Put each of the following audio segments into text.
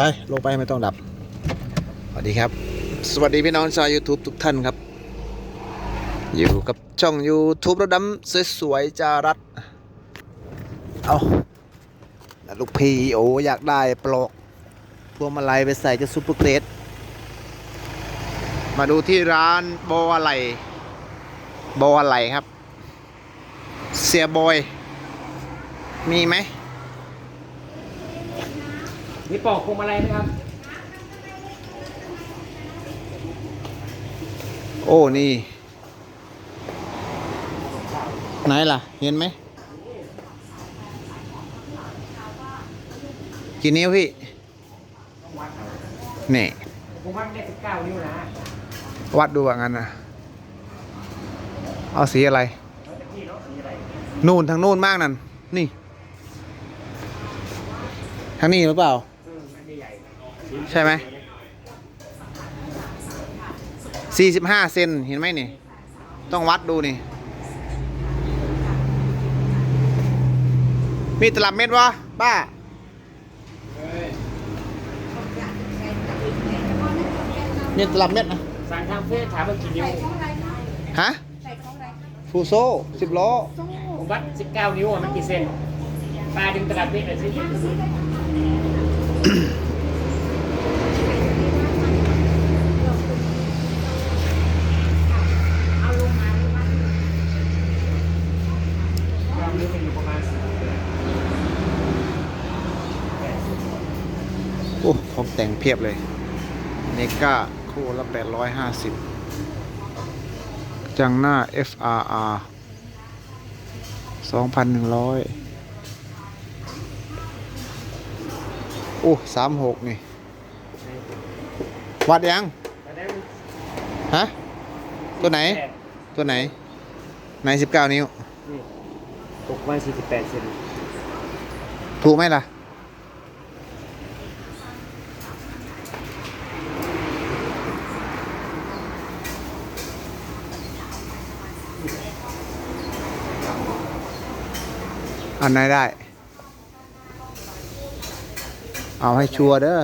ไปลงไปไม่ต้องดับ สวัสดีครับ สวัสดีพี่น้องชาว YouTube ทุกท่านครับ อยู่กับช่อง YouTube รถดำสวยๆจารัดเอาแล้วลูกพี่โออยากได้ปลอกพวงมาลัยไปใส่จะซุปเปอร์เกรดมาดูที่ร้านโบอะไรโบอะไรครับ เสียบอย มีไหม มีปอกพวงมาลัยไหมครับ โอ้ นี่ ไหนล่ะ เห็นไหม กี่นิ้วพี่ นี่ ผมว่าได้สิบเก้านิ้วนะวัดดูว่างั้นนะเอาสีอะไรแล้วแต่พี่เนาะมีอะไรนู่นทางนู่นมากนั่น นี่ ทางนี้หรือเปล่าอืมอันใหญ่ ใช่ไหมสี่สิบห้าเซนเห็นไหมนี่ ต้องวัดดูนี่ มีตลับเม็ดวะป้ามีตลับเม็ดนะสั่งทางเฟซถามว่ากี่นิ้วฮะฟูโซ่สิบล้อผมวัดสิบเก้านิ้วอะมันกี่เซนปลาดึงตลาดเฟซหน่อยสิความลึกมันอยู่ประมาณสิบ โอ้ของ แต่งเพียบเลยเนก้าคู่ละแปดร้อยห้าสิบจังหน้า FRR สองพันหนึ่งร้อยโอ้สามหกนี่ วัดยังแต่ได้ฮะ ตัวไหนแปดตัวไหน ไหนสิบเก้านิ้วนี่ตกวันสี่สิบแปดเซนถูกไหมล่ะ อันไหนได้ เอาให้ชัวร์เด้อ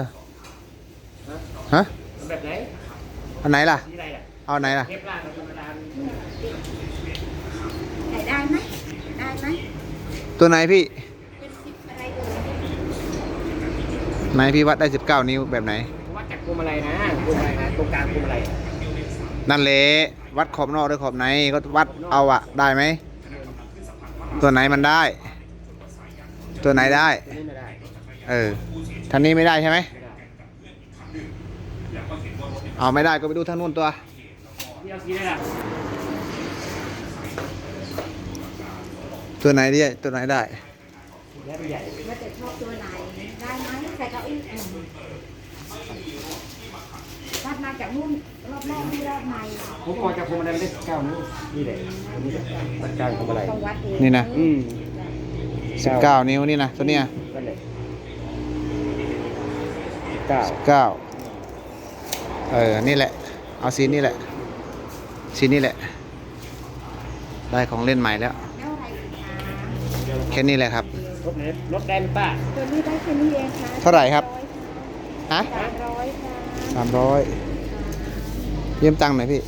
ฮะ แบบไหนอันไหนล่ะสีอะไรอะเอาอันไหนล่ะ เทปล่างธรรมดาไหนได้ไหมได้ไหมตัวไหนพี่ เป็นสิบอะไรเอ่ยไหนพี่วัดได้19นิ้วแบบไหน ผมวัดจากพวงมาลัยนะพวงมาลัยนะตรงกลางพวงมาลัยอะนั่นแหละวัดขอบนอกด้วยขอบในก็วัดเอาอะได้ไหม ตัวไหนมันได้ ตัวไหนได้ ตัวนี้ไม่ได้เออทางนี้ไม่ได้ใช่ไหมไม่ได้เอาไม่ได้ก็ไปดูทางนู้นตัวพี่เอาสีได้ล่ะตัวไหนดีตัวไหนได้ แล้วใหญ่ว่าจะชอบตัวไหนได้ไหมใส่เก้าอี้อืมวัดมาจากนู่นรอบแรกที่รอบในผมก่อนจากพวงมาลัยได้เก้านิ้วนี่แหละอันนี้แหละวัดกลางพวงมาลัยต้องวัดเองนี่นะ อืม 19นิ้วนี่นะตัวเนี้ยนั่นแหละเก้า9เออ นี่แหละ เอาสีนี่แหละสีนี่แหละ ได้ของเล่นใหม่แล้วแล้วอะไรอีกคะแค่นี้แหละครับรถไหนรถได้ไหมป้าตัวนี้ได้แค่นี้เองค่ะเท่าไหร่ครับ ฮะสามร้อยค่ะสามร้อยยืมตังค์หน่อยพี่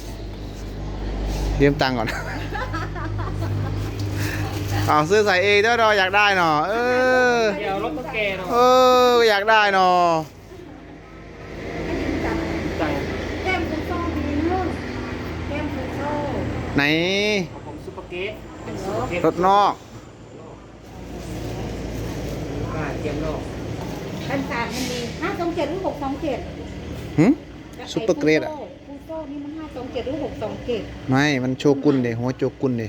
ยืมตังค์ก่อน เอาซื้อใส่เองด้วยดออยากได้หนอเออเดี๋ยวรถต้องแกเนาะเอออยากได้หนอจังแก้มคุณโซ่ดีนุ่นแก้มคุณโซ่ไหนของผมซุปเปอร์เกตเนอะรถนอกป้าเตรียมนอกกันศาสตร์มันมีห้าสองเจ็ดหรือหกสองเจ็ดหึซุปเปอร์เกรดอะคูโซ่นี่มันห้าสองเจ็ดหรือหกสองเจ็ดไม่มันโชกุนเดหัวโจกุนเด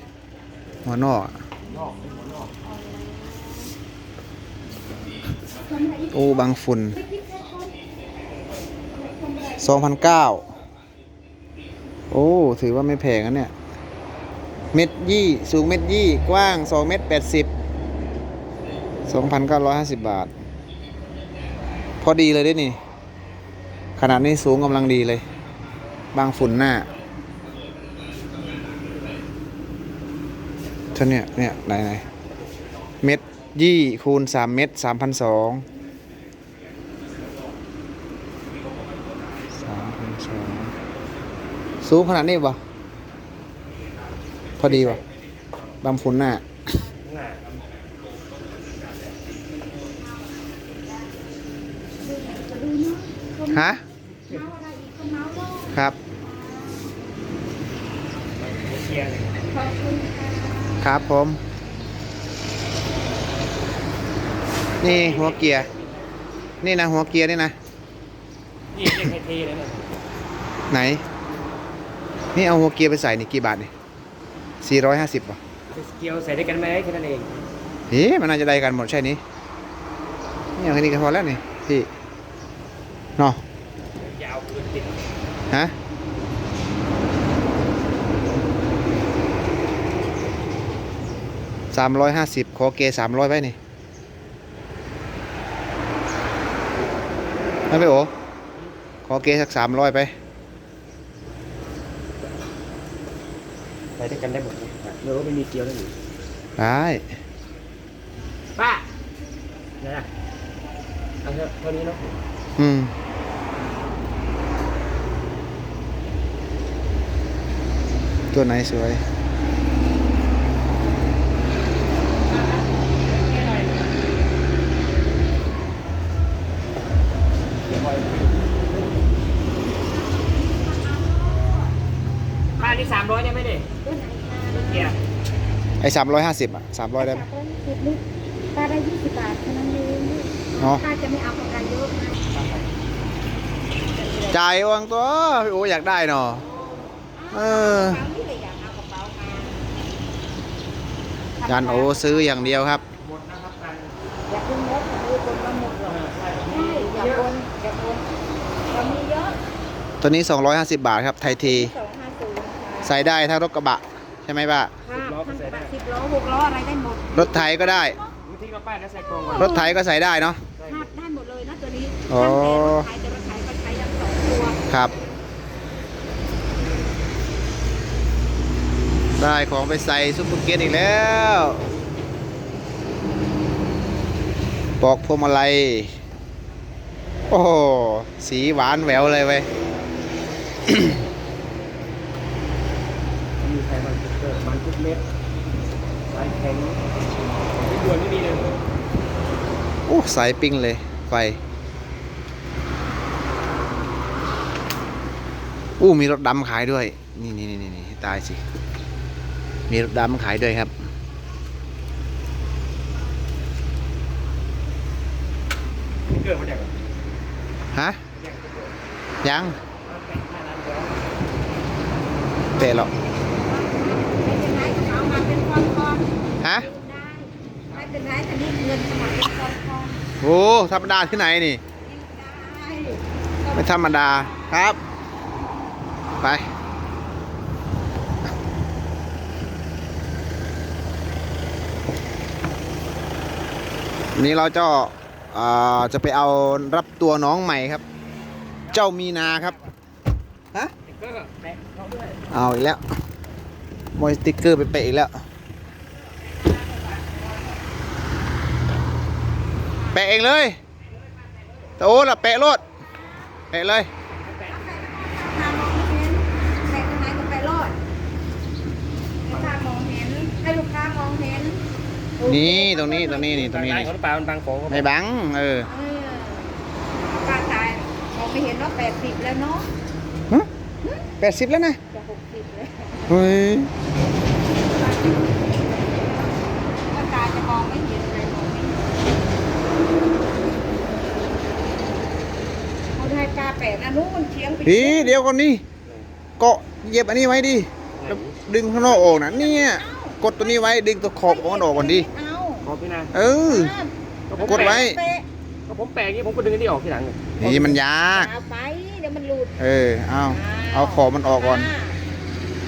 หัวนอกอะ นอกเป็นหัวนอกโอ้บางฝุ่นสองพันเก้าโอ้ ถือว่าไม่แพงนะเนี่ย เม็ดยี่ สูงเม็ดยี่ กว้างสองเม็ดแปดสิบสองพันเก้าร้อยห้าสิบบาท พอดีเลยด้วยนี่ ขนาดนี้สูงกำลังดีเลย บางฝุ่นหน้า เท่าเนี้ยเนี่ยไหนไหนเม็ดยี่คูณสามเม็ดสามพันสองสองสูงขนาดนี้ปะพอดีปะดำฝุ่นหน้าฮะครับขอบคุณค่ะ ครับผม นี่หัวเกียร์ นี่นะหัวเกียร์นี่นะ นี่เรียกให้เทเลยเนี่ยไหน นี่เอาหัวเกียร์ไปใส่นี่กี่บาทนี่สี่ร้อยห้าสิบป่ะเกียวใส่ได้กันไหมแค่นั้นเองเอ๊ะมันน่าจะได้กันหมดใช่นี้นี่เอาแค่นี้ก็พอแล้วนี่พี่เนาะยาวเกินติดฮะ สามร้อยห้าสิบขอเกสามร้อยไว้นี่ไม่ไปโอขอเกสักสามร้อยไปใส่ได้กันได้หมดเลยเมื่อว่าไม่มีเกียวแล้วนี่ได้ป้าเนี่ยนะเอาเถอะเท่านี้เนาะอืมตัวไหนสวย ป้า นี่สามร้อยได้ไหมเนี่ยตัวไหนคะเกียร์ไอ้สามร้อยห้าสิบอะสามร้อยได้ไหมป้าสิบลิตรป้าได้ยี่สิบบาทเท่านั้นเองเนาะป้าจะไม่เอาประกันเยอะนะจ่ายวังตัวพี่โออยากได้เนาะเออป้านี่เลยอยากเอากระเป๋ามายันโอซื้ออย่างเดียวครับหมดนะครับการอยากเป็นมดแต่ดูคนละหมดหรอกใช่อยากคนอยากคนเรามีเยอะตัวนี้ 250 บาทครับ ไทยที ใส่ได้ทั้งรถกระบะ ใช่ไหมป้าค่ะทั้งกระบะสิบล้อหกล้ออะไรได้หมดรถไถก็ได้ บางทีก็ป้าแล้วใส่กรงก่อนรถไถก็ใส่ได้เนาะค่ะได้หมดเลยนะตัวนี้อ๋อตั้งแต่รถไถแต่รถไถก็ใช้ยังสองตัวครับ ได้ของไปใส่ซุปเปอร์เกียร์อีกแล้วปอกพวงมาลัย โอ้โหสีหวานแหววเลยเว้ย มีไขมันเกิดมันทุก เม็ดสายแข็งไม่ด่วนไม่มีเลยโอ้สายปิ้งเลย ไฟอู้มีรถดำขายด้วย นี่นี่นี่นี่ตายสิ มีรถดำขายด้วยครับไม่เกิดมาจากฮะจากเกิดยังแต่งห้าล้านแล้วเตะหรอกไม่เป็นไร เป็นก้อนๆฮะไม่เป็นไรอันนี้เงินสมัครเป็นกอนทองโอ้ธรรมดาที่ไหนนี่ ไม่ธรรมดาครับ ไปวันนี้เราจะาจะไปเอารับตัวน้องใหม่ครับ เจ้ามีนาครับ ฮะเขาด้วยเอาอีกแล้ว มอยสติ๊กเกอร์ไปเปะอีกแล้วแปะเองเลยแต่โอ้ล่ะแปะรถแปะเลยทางมองเห็นแต่ทางไหนก็ไปรอดให้ลูกค้ามองเห็นให้ลูกค้ามองเห็นนี่ตรงนี้ตรงนี้นี่ตรงนี้ร้านนี่เขาหรือเปล่ามันบางของเขาไม่บังเออเออป้าตายมองไม่เห็นว่าแปดสิบแล้วเนาะแปดสิบแล้วนะจะหกสิบแล้ว เฮ้ยป้าตายจะมองไม่เห็นเลยมองไม่เห็นเขาได้ป้าแปดนะนู้นเชียงไปดีเดี๋ยวก่อนนี่เกาะเหย็บอันนี้ไว้ดิแล้วดึงข้างนอกออกนะเนี่ย กดตัวนี้ไว้ดึงตัวขอบของมันออกก่อนดิเอาขอพี่นาเออกดไว้เป๊ะก็ผมแปลงนี้ผมก็ดึงอันนี้ออกทีหลังเลยนี่มันยาก เอาไปเดี๋ยวมันหลุดเออเอาเอาขอบมันออกก่อน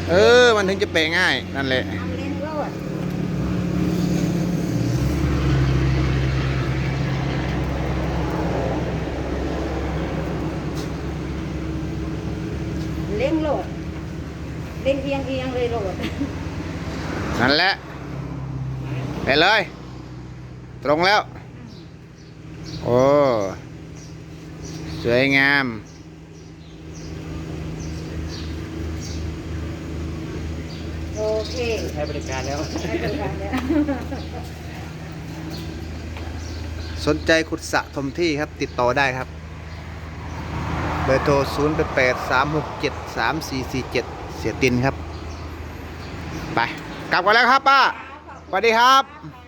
เออ มันถึงจะเปะง่าย นั่นแหละเอาเล่นโลดเล่งโหลด เล่งเอียงเอียงเลยโหลด นั่นแหละ ไปเลย ตรงแล้ว โอ้ สวยงาม เคใช้บริการแล้วได้บริการแล้วสนใจขุดสระถมที่ครับ ติดต่อได้ครับเบอร์โทร0 8 8 3 6 7 3 4 4 7 เสียตินครับ ไป กลับกันแล้วครับป้าสวัสดีครับ